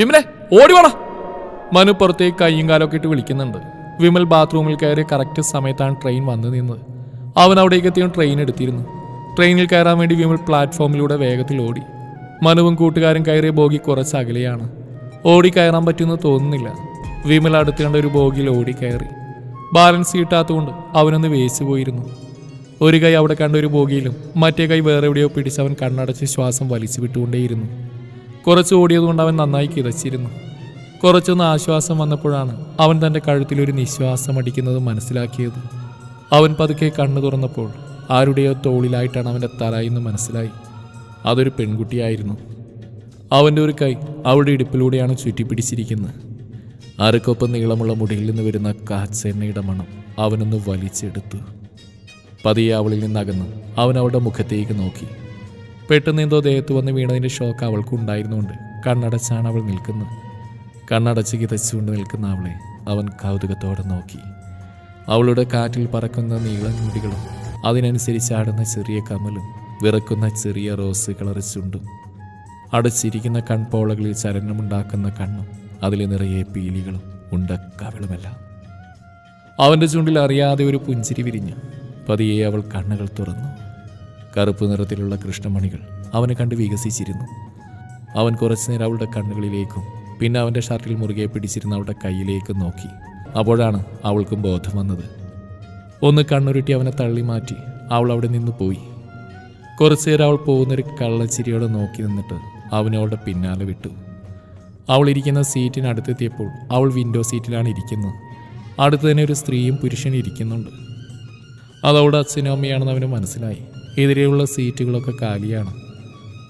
വിമലെ ഓടി വേണം മനു പുറത്തേക്ക് കൈയും കാലൊക്കെ ഇട്ട് വിളിക്കുന്നുണ്ട്. വിമൽ ബാത്റൂമിൽ കയറി കറക്റ്റ് സമയത്താണ് ട്രെയിൻ വന്നു നിന്നത്. അവൻ അവിടേക്ക് എത്തിയും ട്രെയിൻ എടുത്തിരുന്നു. ട്രെയിനിൽ കയറാൻ വേണ്ടി വിമൽ പ്ലാറ്റ്ഫോമിലൂടെ വേഗത്തിൽ ഓടി. മനുവും കൂട്ടുകാരും കയറിയ ബോഗി കുറച്ച് അകലെയാണ്. ഓടി കയറാൻ പറ്റുമെന്ന് തോന്നുന്നില്ല. വിമൽ അടുത്ത് ഒരു ബോഗിയിൽ ഓടി കയറി. ബാലൻസ് കിട്ടാത്തതുകൊണ്ട് അവനൊന്ന് വേസ്റ്റ് പോയിരുന്നു. ഒരു കൈ അവിടെ കണ്ട ഒരു ബോഗിയിലും മറ്റേ കൈ വേറെ എവിടെയോ പിടിച്ച് അവൻ കണ്ണടച്ച് ശ്വാസം വലിച്ചു വിട്ടുകൊണ്ടേയിരുന്നു. കുറച്ച് ഓടിയതുകൊണ്ട് അവൻ നന്നായി കിതച്ചിരുന്നു. കുറച്ചൊന്ന് ആശ്വാസം വന്നപ്പോഴാണ് അവൻ തന്റെ കഴുത്തിൽ ഒരു നിശ്വാസം അടിക്കുന്നത് മനസ്സിലാക്കിയത്. അവൻ പതുക്കെ കണ്ണു തുറന്നപ്പോൾ ആരുടെയോ തോളിലായിട്ടാണ് അവന്റെ തല എന്ന് മനസ്സിലായി. അതൊരു പെൺകുട്ടിയായിരുന്നു. അവന്റെ ഒരു കൈ അവളുടെ ഇടുപ്പിലൂടെയാണ് ചുറ്റിപ്പിടിച്ചിരിക്കുന്നത്. അരക്കൊപ്പം നീളമുള്ള മുടിയിൽ നിന്ന് വരുന്ന കാച്ചെണ്ണയുടെ മണം അവനൊന്ന് വലിച്ചെടുത്തു. പതിയെ അവളിൽ നിന്നകന്ന് അവൻ അവളുടെ മുഖത്തേക്ക് നോക്കി. പെട്ടെന്ന് എന്തോ ദേഹത്ത് വന്ന് വീണതിന്റെ ഷോക്ക് അവൾക്കുണ്ടായിരുന്നുകൊണ്ട് കണ്ണടച്ചാണ് അവൾ നിൽക്കുന്നത്. കണ്ണടച്ച് കിതച്ചുകൊണ്ട് നിൽക്കുന്ന അവളെ അവൻ കൗതുകത്തോടെ നോക്കി. അവളുടെ കാറ്റിൽ പറക്കുന്ന നീളം മുടികളും അതിനനുസരിച്ച് ആടുന്ന ചെറിയ കമലും വിറക്കുന്ന ചെറിയ റോസ് കളർ ചുണ്ടും അടച്ചിരിക്കുന്ന കൺപോളകളിൽ ചലനമുണ്ടാക്കുന്ന കണ്ണും അതിലെ നിറയെ പീലികളും ഉണ്ട കവിളുമെല്ലാം. അവന്റെ ചുണ്ടിൽ അറിയാതെ ഒരു പുഞ്ചിരി വിരിഞ്ഞു പതിയെ അവൾ കണ്ണുകൾ തുറന്നു. കറുപ്പ് നിറത്തിലുള്ള കൃഷ്ണമണികൾ അവനെ കണ്ട് വികസിച്ചിരുന്നു. അവൻ കുറച്ചു നേരം അവളുടെ കണ്ണുകളിലേക്കും പിന്നെ അവന്റെ ഷർട്ടിൽ മുറുകെ പിടിച്ചിരുന്ന അവളുടെ കയ്യിലേക്കും നോക്കി. അപ്പോഴാണ് അവൾക്കും ബോധം വന്നത്. ഒന്ന് കണ്ണുരുട്ടി അവനെ തള്ളി മാറ്റി അവൾ അവിടെ നിന്ന് പോയി. കുറച്ചു നേരം അവൾ പോകുന്നൊരു കള്ളച്ചിരിയോടെ നോക്കി നിന്നിട്ട് അവനെ അവളുടെ പിന്നാലെ വിട്ടു. അവൾ ഇരിക്കുന്ന സീറ്റിനടുത്തെത്തിയപ്പോൾ അവൾ വിൻഡോ സീറ്റിലാണ് ഇരിക്കുന്നത്. അടുത്ത് തന്നെ ഒരു സ്ത്രീയും പുരുഷനും ഇരിക്കുന്നുണ്ട്. അത് അവളുടെ അച്ഛനും അമ്മയാണെന്ന് അവന് മനസ്സിലായി. എതിരെയുള്ള സീറ്റുകളൊക്കെ കാലിയാണ്.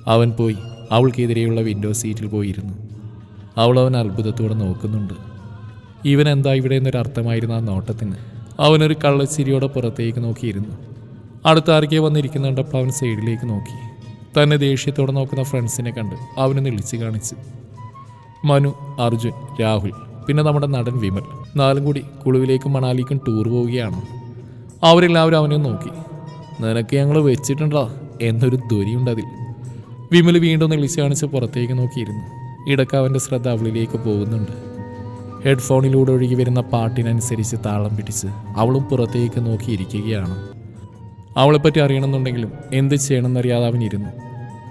അവൻ പോയി. അവൾക്കെതിരെയുള്ള വിൻഡോ സീറ്റിൽ പോയിരുന്നു. അവൾ അവൻ അത്ഭുതത്തോടെ നോക്കുന്നുണ്ട്. ഇവൻ എന്താ ഇവിടെ എന്നൊരു അർത്ഥമായിരുന്നു ആ നോട്ടത്തിന്. അവനൊരു കള്ളച്ചിരിയോടെ പുറത്തേക്ക് നോക്കിയിരുന്നു. അടുത്ത ആർക്കെ വന്നിരിക്കുന്നുണ്ടപ്പോൾ അവൻ സൈഡിലേക്ക് നോക്കി. തന്നെ ദേഷ്യത്തോടെ നോക്കുന്ന ഫ്രണ്ട്സിനെ കണ്ട് അവനെ നിളിച്ച് കാണിച്ചു. മനു അർജുൻ രാഹുൽ പിന്നെ നമ്മുടെ നടൻ വിമൽ. നാലും കൂടി കുളുവിലേക്കും മണാലിക്കും ടൂർ പോവുകയാണ്. അവരെല്ലാവരും അവനെ നോക്കി. നിനക്ക് ഞങ്ങൾ വെച്ചിട്ടുണ്ടോ? എന്നൊരു ധ്വനിയുണ്ട് അതിൽ വിമൽ വീണ്ടും നിളിച്ച് കാണിച്ച് പുറത്തേക്ക് നോക്കിയിരുന്നു. ഇടയ്ക്ക് അവന്റെ ശ്രദ്ധ അവളിലേക്ക് പോകുന്നുണ്ട്. ഹെഡ്ഫോണിലൂടെ ഒഴുകി വരുന്ന പാട്ടിനനുസരിച്ച് താളം പിടിച്ച് അവളും പുറത്തേക്ക് നോക്കിയിരിക്കുകയാണ്. അവളെപ്പറ്റി അറിയണമെന്നുണ്ടെങ്കിലും എന്ത് ചെയ്യണമെന്നറിയാതെ അവൻ ഇരുന്നു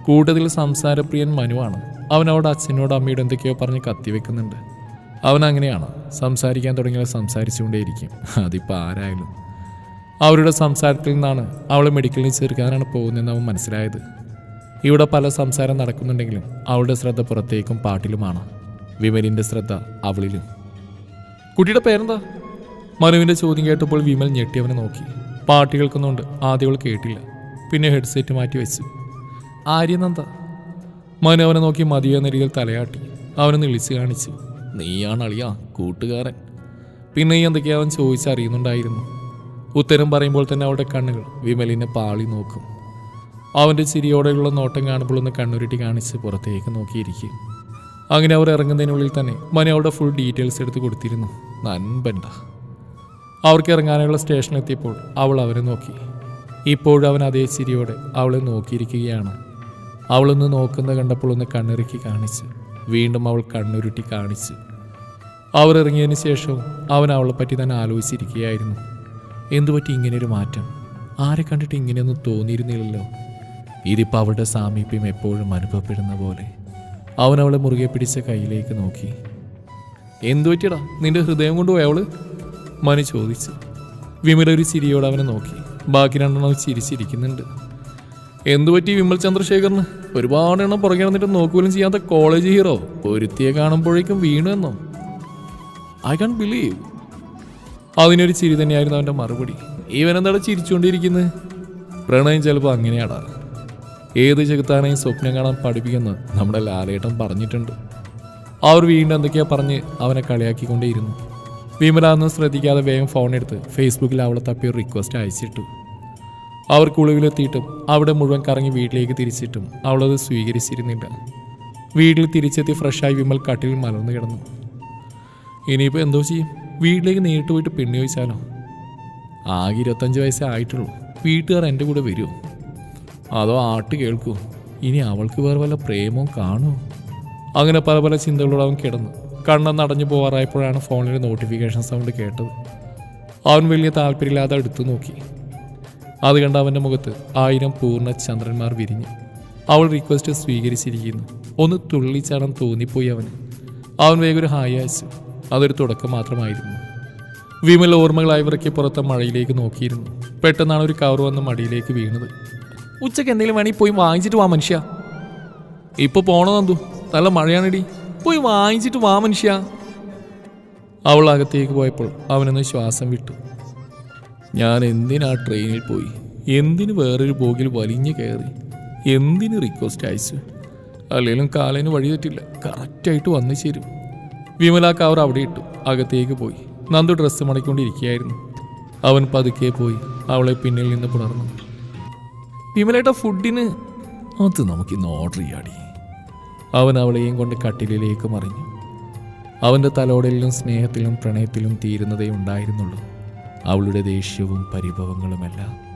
കൂട്ടത്തിൽ സംസാരപ്രിയൻ മനുവാണ്. അവൻ അവിടെ അച്ഛനോട് അമ്മയോട് എന്തൊക്കെയോ പറഞ്ഞ് കത്തിവെക്കുന്നുണ്ട് അവൻ അങ്ങനെയാണ് സംസാരിക്കാൻ തുടങ്ങിയാൽ സംസാരിച്ചുകൊണ്ടേയിരിക്കും. അതിപ്പോൾ ആരായാലും. അവരുടെ സംസാരത്തിൽ നിന്നാണ് അവളെ മെഡിക്കലിൽ ചേർക്കാനാണ് പോകുന്നതെന്ന് അവൻ മനസ്സിലായത്. ഇവിടെ പല സംസാരം നടക്കുന്നുണ്ടെങ്കിലും അവളുടെ ശ്രദ്ധ പുറത്തേക്കും പാട്ടിലുമാണ്. വിമലിന്റെ ശ്രദ്ധ അവളിലും. കുട്ടിയുടെ പേരെന്താ? മനുവിന്റെ ചോദ്യം കേട്ടപ്പോൾ വിമൽ ഞെട്ടി അവനെ നോക്കി. പാട്ട് കേൾക്കുന്നുണ്ട് ആദ്യം അവൾ കേട്ടില്ല. പിന്നെ ഹെഡ്സെറ്റ് മാറ്റി വെച്ചു. ആര്യനന്ദ മനു അവനെ നോക്കി മതിയെന്ന രീതിയിൽ തലയാട്ടി. അവനെ നിളിച്ച് കാണിച്ചു. നീയാണ് അളിയാ കൂട്ടുകാരൻ. പിന്നെ ഈ എന്തൊക്കെയാ അവൻ ചോദിച്ചറിയുന്നുണ്ടായിരുന്നു. ഉത്തരം പറയുമ്പോൾ തന്നെ അവളുടെ കണ്ണുകൾ വിമലിനെ പാളി നോക്കും. അവന്റെ ചിരിയോടെയുള്ള നോട്ടം കാണുമ്പോൾ ഒന്ന് കണ്ണുരുട്ടി കാണിച്ച് പുറത്തേക്ക് നോക്കിയിരിക്കും. അങ്ങനെ അവർ ഇറങ്ങുന്നതിനുള്ളിൽ തന്നെ മനു അവളുടെ ഫുൾ ഡീറ്റെയിൽസ് എടുത്ത് കൊടുത്തിരുന്നു. നൻപണ്ട. അവർക്ക് ഇറങ്ങാനുള്ള സ്റ്റേഷനിലെത്തിയപ്പോൾ അവൾ അവരെ നോക്കി. ഇപ്പോഴും അവൻ അതേ ചിരിയോടെ അവളെ നോക്കിയിരിക്കുകയാണ്. അവളൊന്ന് നോക്കുന്ന കണ്ടപ്പോൾ ഒന്ന് കണ്ണിറുക്കി കാണിച്ച് വീണ്ടും അവൾ കണ്ണുരുട്ടി കാണിച്ച്. അവർ ഇറങ്ങിയതിന് ശേഷവും അവൻ അവളെ പറ്റി തന്നെ ആലോചിച്ചിരിക്കുകയായിരുന്നു. എന്തുപറ്റി ഇങ്ങനെയൊരു മാറ്റം? ആരെ കണ്ടിട്ട് ഇങ്ങനെയൊന്നും തോന്നിയിരുന്നില്ലല്ലോ? ഇതിപ്പോൾ അവളുടെ സാമീപ്യം എപ്പോഴും അനുഭവപ്പെടുന്ന പോലെ. അവൻ അവളെ മുറുകെ പിടിച്ച കയ്യിലേക്ക് നോക്കി. എന്തു പറ്റിയടാ നിന്റെ ഹൃദയം കൊണ്ടുപോയി അവൾ? മനു ചോദിച്ചു. വിമല ഒരു ചിരിയോടെ അവനെ നോക്കി. ബാക്കി രണ്ടെണ്ണം ചിരിച്ചിരിക്കുന്നുണ്ട്. എന്തുപറ്റി വിമൽ ചന്ദ്രശേഖറിന്? ഒരുപാട് എണ്ണം പുറകെ നടന്നിട്ട് നോക്കുകയും ചെയ്യാത്ത കോളേജ് ഹീറോ ഒരുത്തിയെ കാണുമ്പോഴേക്കും വീണു എന്നോ. ഐ കാൺ ബിലീവ് അതിനൊരു ചിരി തന്നെയായിരുന്നു അവന്റെ മറുപടി. ഇവനെന്താടെ ചിരിച്ചുകൊണ്ടിരിക്കുന്നത് പ്രണയം ചിലപ്പോൾ അങ്ങനെയാടാ. ഏത് ചെകുത്താനെയും സ്വപ്നം കാണാൻ പഠിപ്പിക്കുന്നത് നമ്മുടെ ലാലേട്ടൻ പറഞ്ഞിട്ടുണ്ട്. അവർ വീണ്ടും എന്തൊക്കെയാ പറഞ്ഞ് അവനെ കളിയാക്കിക്കൊണ്ടേയിരുന്നു. വിമല അന്ന് ശ്രദ്ധിക്കാതെ വേഗം ഫോൺ എടുത്ത് ഫേസ്ബുക്കിൽ അവളെ തപ്പി ഒരു റിക്വസ്റ്റ് അയച്ചിട്ടു. അവർ കുളിവിലെത്തിയിട്ടും അവിടെ മുഴുവൻ കറങ്ങി വീട്ടിലേക്ക് തിരിച്ചിട്ടും അവളത് സ്വീകരിച്ചിരുന്നില്ല. വീട്ടിൽ തിരിച്ചെത്തി ഫ്രഷായി വിമൽ കട്ടിൽ മലർന്നു കിടന്നു. ഇനിയിപ്പോൾ എന്തോ ചെയ്യും? വീട്ടിലേക്ക് നേരിട്ട് പോയിട്ട് പെണ്ണ് ചോദിച്ചാലോ? ആകെ ഇരുപത്തഞ്ച് വയസ്സേ ആയിട്ടുള്ളൂ. വീട്ടുകാർ എന്റെ കൂടെ വരുമോ അതോ ആട്ട് കേൾക്കൂ. ഇനി അവൾക്ക് വേറെ വല്ല പ്രേമവും കാണുമോ അങ്ങനെ പല പല ചിന്തകളോട് അവൻ കിടന്നു. കണ്ണെന്ന് അടഞ്ഞു പോകാറായപ്പോഴാണ് ഫോണിലെ നോട്ടിഫിക്കേഷൻ സൗണ്ട് കേട്ടത്. അവൻ വലിയ താല്പര്യമില്ലാതെ എടുത്തു നോക്കി. അത് കണ്ട് അവന്റെ മുഖത്ത് ആയിരം പൂർണ ചന്ദ്രന്മാർ വിരിഞ്ഞു. അവൾ റിക്വസ്റ്റ് സ്വീകരിച്ചിരിക്കുന്നു. ഒന്ന് തുള്ളിച്ചാടാൻ തോന്നിപ്പോയി അവന്. അവൻ വേഗം ഒരു ഹായ് അയച്ചു. അതൊരു തുടക്കം മാത്രമായിരുന്നു. വിമൽ ഓർമ്മകളായി വിറക്കി പുറത്തെ മഴയിലേക്ക് നോക്കിയിരുന്നു. പെട്ടെന്നാണ് ഒരു കവർ വന്ന് മടിയിലേക്ക് വീണത്. ഉച്ചയ്ക്ക് എന്തെങ്കിലും വേണമെങ്കിൽ പോയി വാങ്ങിച്ചിട്ട് വാ മനുഷ്യ. ഇപ്പൊ പോണതന്തു നല്ല മഴയാണിടി. പോയി വാങ്ങിച്ചിട്ട് വാ മനുഷ്യ. അവൾ അകത്തേക്ക് പോയപ്പോൾ അവനൊന്ന് ശ്വാസം വിട്ടു. ഞാൻ എന്തിനാ ട്രെയിനിൽ പോയി? എന്തിന് വേറൊരു ബോഗിൽ വലിഞ്ഞു കയറി? എന്തിന് റിക്വസ്റ്റ് അയച്ചു? അല്ലെങ്കിലും കാലേന് വഴി തെറ്റില്ല കറക്റ്റായിട്ട് വന്നു ചേരും. വിമല കവർ അവിടെ ഇട്ടു. അകത്തേക്ക് പോയി. നന്ദു ഡ്രസ്സ് മണിക്കൊണ്ടിരിക്കുകയായിരുന്നു. അവൻ പതുക്കെ പോയി അവളെ പിന്നിൽ നിന്ന് പുണർന്നു. വിമലേട്ട ഫുഡിന് അത് നമുക്കിന്ന് ഓർഡർ ചെയ്യാടി. അവൻ അവളെയും കൊണ്ട് കട്ടിലിലേക്ക് മറിഞ്ഞു. അവന്റെ തലോടലിലും സ്നേഹത്തിലും പ്രണയത്തിലും തീരുന്നതേ ഉണ്ടായിരുന്നുള്ളൂ. അവളുടെ ദേഷ്യവും പരിഭവങ്ങളുമെല്ലാം